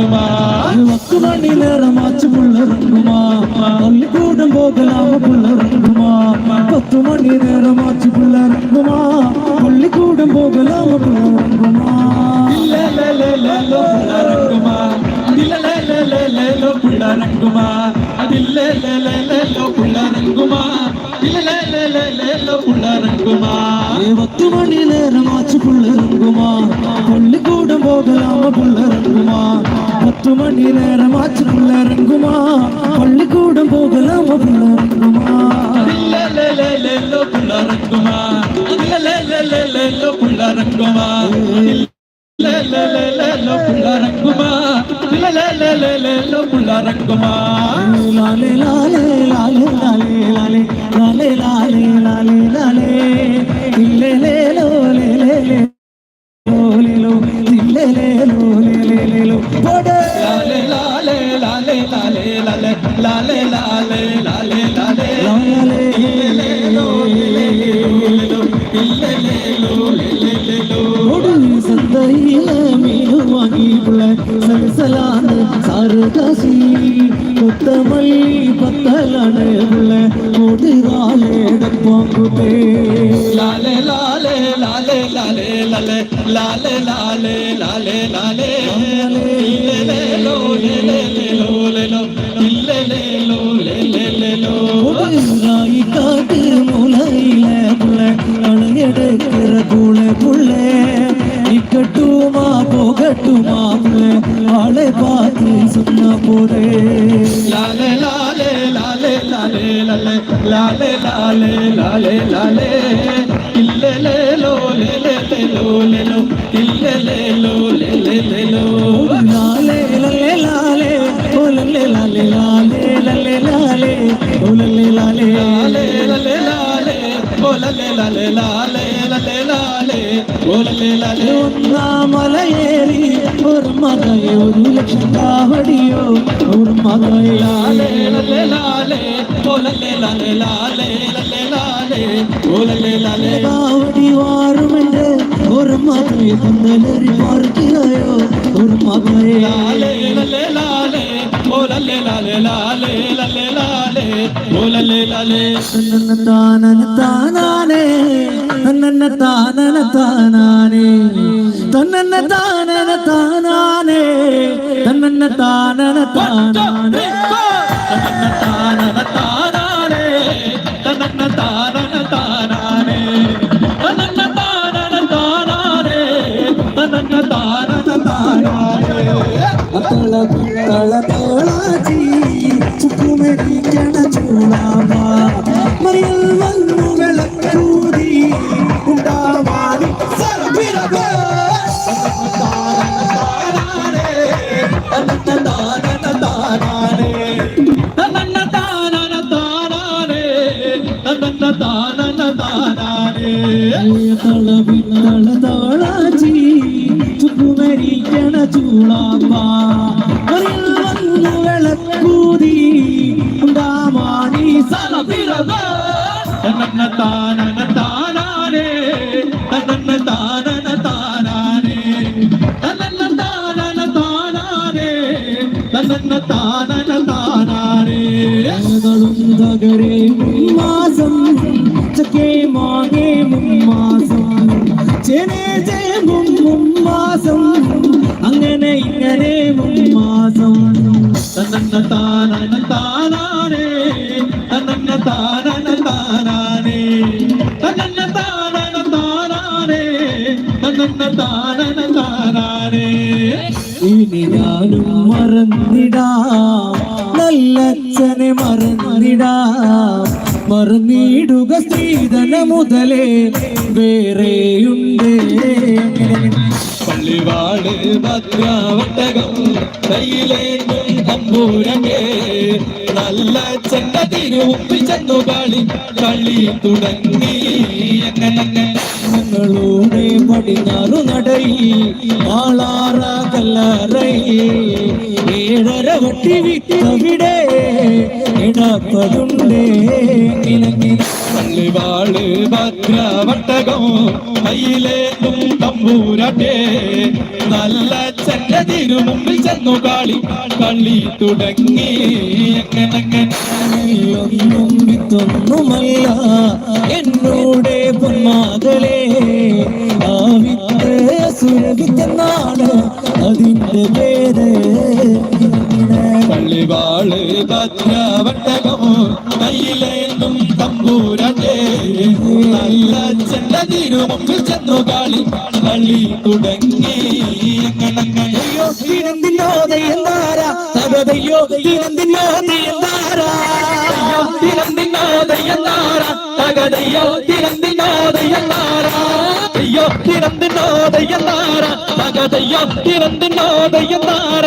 இருக்குமா வக்கு மணி நேரம் ஆச்சு புள்ள இருக்குமா பள்ளிக்கூடம் போகலாம புள்ள இருக்குமா பத்து மணி நேரம் ஆச்சு புள்ள இருக்குமா பள்ளிக்கூடம் போகலாம புள்ள இருக்குமா இல்ல இருக்குமா இல்ல புள்ள இருக்குமா அது இல்ல புள்ள இருக்குமா இல்ல புள்ள இருக்குமா ஏ பத்து மணி நேரம் ஆச்சு புள்ள இறங்குமா பள்ளிக்கூடம் போகலாம புள்ள இறங்குமா? பத்து மணி நேரம் ஆச்சு புள்ள இறங்குமா பள்ளிக்கூடம் போகலாம புள்ள இறங்குமா? புள்ள இறங்குமா? புள்ள இறங்குமா? புள்ள இறங்குமா? புள்ள இறங்குமா? லாலே லாலே லாலே சந்தையில மீன் வாங்கி புள்ள சலசலான சாறு காசி கொத்தமல்லி பத்தலான புள்ள போடு காலே லாலே லாலே லாலே லாலே லாலே லாலே லாலே லாலே லாலே லாலே லாலே லாலே லாலே போகட்டுமா புள்ள ஆளை பார்த்து சொன்ன போதே லாலே லாலே லாலே லாலே லாலே லாலே லாலே லாலே லாலே இல்லலேலோ, லேலேலேலோ, லேலோ, இல்லலேலோ, லேலேலேலோ. லாலே லலே லாலே ஓ லலே லாலே லாலே லலே லாலே ஓ லலே லாலே லாலே லாலே லாலே, ஓ லாலே லாலே லாலே, லாலே ഓർക്കലത് ഒന്നാം മലയേറി ഒരു മകയെ ഒരു ലക്ഷം കാവടിയോ ഒരു മകയിലാലേ ലാലേ ഓലല്ലേ ലാലേ ലാലേ ലാലേ ഓലല്ലേ ലാലേ കാവടി വാറുമെന്റെ ஒரு மகனை முன்னேறி பார்க்கிறாயோ ஒரு மகனை லாலே லாலே லாலே ஓ லாலே லாலே லாலே താനനെ തന്നെ താനനെ താനാനേ തന്നെ താനനെ താനാനേ കണ്ട ചൂടാമ മറിയൽ വന്നു വിളക്കൂതി. ഉണ്ടാവാനി ളതാളാജി ചുക്കുമരിക്കണ ചൂളാമ്പ വിളക്കൂതി. ಉಡಾಮಾಣಿ ಸಲಬಿರದ ತನ್ನ ತಾನನ ತಾನಾನೆ ತನ್ನ ತಾನನ ತಾನಾನೆ ತನ್ನ ತಾನನ ತಾನಾನೆ ತನ್ನ ತಾನನ ತಾನಾನೆ തകരെ മാസം ചക്കേ മാകേ മുമ്മാസം ചേനേ ചേ മുമ്മാസം അങ്ങനെ ഇങ്ങനെ മുമ്മാസം തന്ന താനന്ന തന്നന്ന താനന താനാനേ ഇനി ഞാനും മറന്നിടാം. നല്ലച്ഛനെ മറന്നിടാം. മറന്നിടുക സ്ത്രീധന മുതലേ. വേറെയുണ്ട്. പള്ളിവാട് ഭദ്രാവട്ടകം കയ്യിലേക്കും തമ്പൂരങ്ങേ നല്ല ചെണ്ട തിരുപ്പി ചെന്നു കളി കളി തുടങ്ങി അങ്ങനെ മകളൂടെ പടിഞ്ഞാറു നടൈ ആളാറ കല്ലറൈ ഏഴര വട്ടി വിട്ടവിടെ ഇണങ്ങിന പള്ളിവാൾ ഭദ്രവട്ടകം കയ്യിലേന്തും തമ്പൂരട്ടെ. നല്ല ചെന്നതിനു മുമ്പിൽ ചെന്നു കാളി. കളി തുടങ്ങി. ഒന്നും വിത്തൊന്നുമല്ല. എന്നോടെ പൊന്മാകളെ ആ വിത്ത് സുരവിത്തെന്നാണ് അതിന്റെ പേര് പള്ളിവാൾ ഭദ്രവട്ടകമോ കയ്യിലേന്തും തമ്പൂരട്ടെ നല്ല ചെന്നതിനു മുമ്പിൽ ചെന്നു കാളി കളി തുടങ്ങി. എങ്ങനെ അയ്യോ തിരുന്തിനോദ തകതയോ തകതയ്യോ തിരുന്തിനോദ എന്താരാ? അയ്യോ തിരന്തിനോദയന്നാര തകതയ്യോ തിരന്തിനോദയന്നാര അയ്യോ എന്താരാ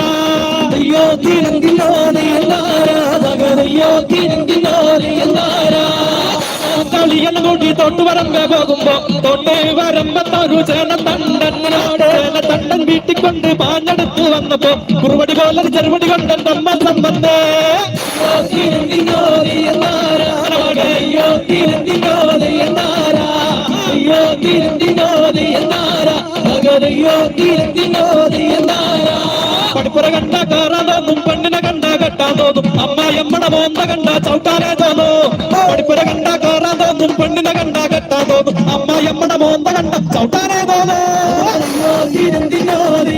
തകതയ്യോ തിരുന്തിനോദ എന്താരാ കളിയൻ കൂടി തൊട്ട് വരമ്പ പോകുമ്പോ തൊട്ടേ വരമ്പത്തൊരു ചേന തണ്ടനോട് തണ്ടൻ വീട്ടിൽ കൊണ്ട് പാഞ്ഞെടുത്ത് വന്നപ്പോ കുറുപടി പോലെ ചെറുപടി കൊണ്ട് നമ്മ സമ്പത്ത് തിരുന്തിനോദ കണ്ട അയ്യോ കാറാൻ തോന്നും തോന്നും അമ്മായിയമ്മടെ മോന്ത കണ്ട ചവിട്ടാനേ തോന്നു. പടിപ്പുര കണ്ട കയറാൻ തോന്നും. പെണ്ണിനെ കണ്ട കെട്ടാൻ തോന്നും. അമ്മായിയമ്മടെ മോന്ത കണ്ട ചവിട്ടാനേ തോന്നു. അയ്യോ തിരുന്തിനോദ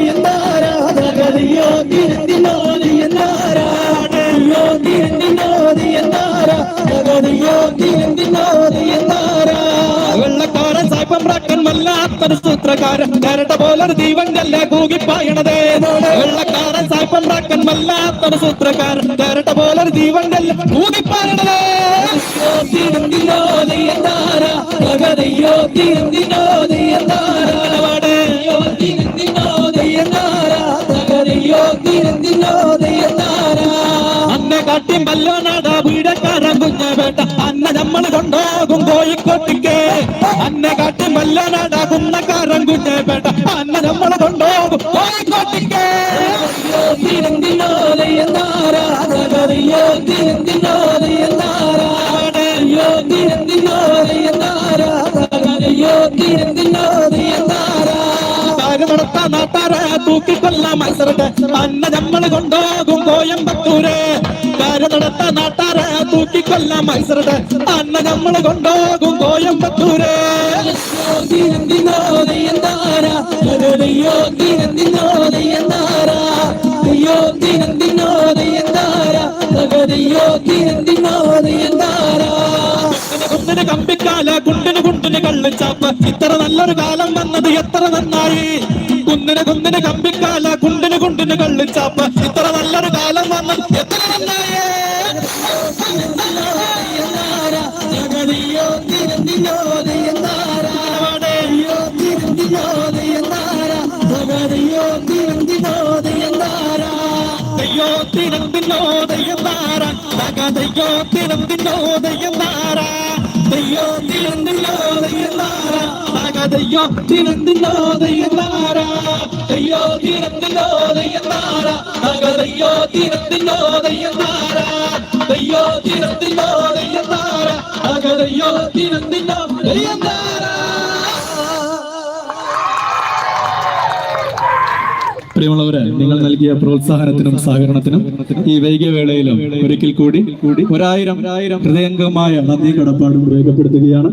റാക്കൻ വല്ലാത്തൊരു സൂത്രകാരൻ നേരട്ട പോലൊരു ദീപങ്കല്ല കൂകിപ്പായണതേ. വെള്ളക്കാരൻ സായിപ്പം റാക്കൻ വല്ലാത്തൊരു സൂത്രകാരൻ നേരട്ട പോലൊരു ദീപങ്കല്ല കൂകിപ്പായണതേ. തിരുന്തിനോദ എന്താരാ പ്രകതയോ തിരുന്തിനോ എന്താരാ കൊണ്ടോകും കോഴിക്കോട്ടിക്ക്. അന്നെ കാട്ടി മല്ലോനാട കുന്നക്കാരൻ കുഞ്ഞ വേട്ട അന്നെ നമ്മളെ കൊണ്ടോകും കോഴിക്കോട്ടിക്ക്. അയ്യോ കാര്യം നടത്താൻ നാട്ടാരെ തൂക്കിക്കൊല്ല മത്സരത്തെ അന്ന നമ്മൾ കൊണ്ടോകും കോയമ്പത്തൂര്. കാര്യം നടത്താൻ നാട്ടാരെ തൂക്കിക്കൊല്ല മത്സരത്തെ അന്ന നമ്മൾ കൊണ്ടോകും കോയമ്പത്തൂര്. തിരുന്തിനോദ എന്താരാ അയ്യോ തിരുന്തിനോദ എന്താരാ തകതയ്യോ തിരുന്തിനോദ എന്താരാ കുന്നിന് കമ്പിക്കാല കുണ്ടിന് കുണ്ടിന് കള്ളിച്ചാപ്പ് ഇത്ര നല്ലൊരു കാലം വന്നത് എത്ര നന്നായി? കുന്നിന് കുന്നിന് കമ്പിക്കാല കുണ്ടിന് കുണ്ടിന് കള്ളിച്ചാപ്പ് ഇത്ര നല്ലൊരു കാലം വന്നത് എത്ര നന്നായി? തകതയ്യോ തിരുന്തിനോദ എന്താരാ അയ്യോ തിരുന്തിനോദ എന്താരാ തകതയ്യോ അയ്യോ തകതയ്യോ തിരന്തിനോദയന്നാര അയ്യോ തിരന്തിനോദയന്നാര തകതയ്യോ തിരന്തിനോദയന്നാര അയ്യോ തിരന്തിനോദയന്നാര തകതയ്യോ തിരന്തിനോദയന്നാര അയ്യോ തിരന്തിനോദയന്നാര തകതയ്യോ തിരന്തിനോദയന്നാര പ്രിയമുള്ളവരെ നിങ്ങൾ നൽകിയ പ്രോത്സാഹനത്തിനും സഹകരണത്തിനും ഈ വൈകിയ വേളയിലും ഒരിക്കൽ കൂടി കൂടി ഒരായിരം ഒരായിരം ഹൃദയംഗമായ നന്ദി കടപ്പാടും രേഖപ്പെടുത്തുകയാണ്.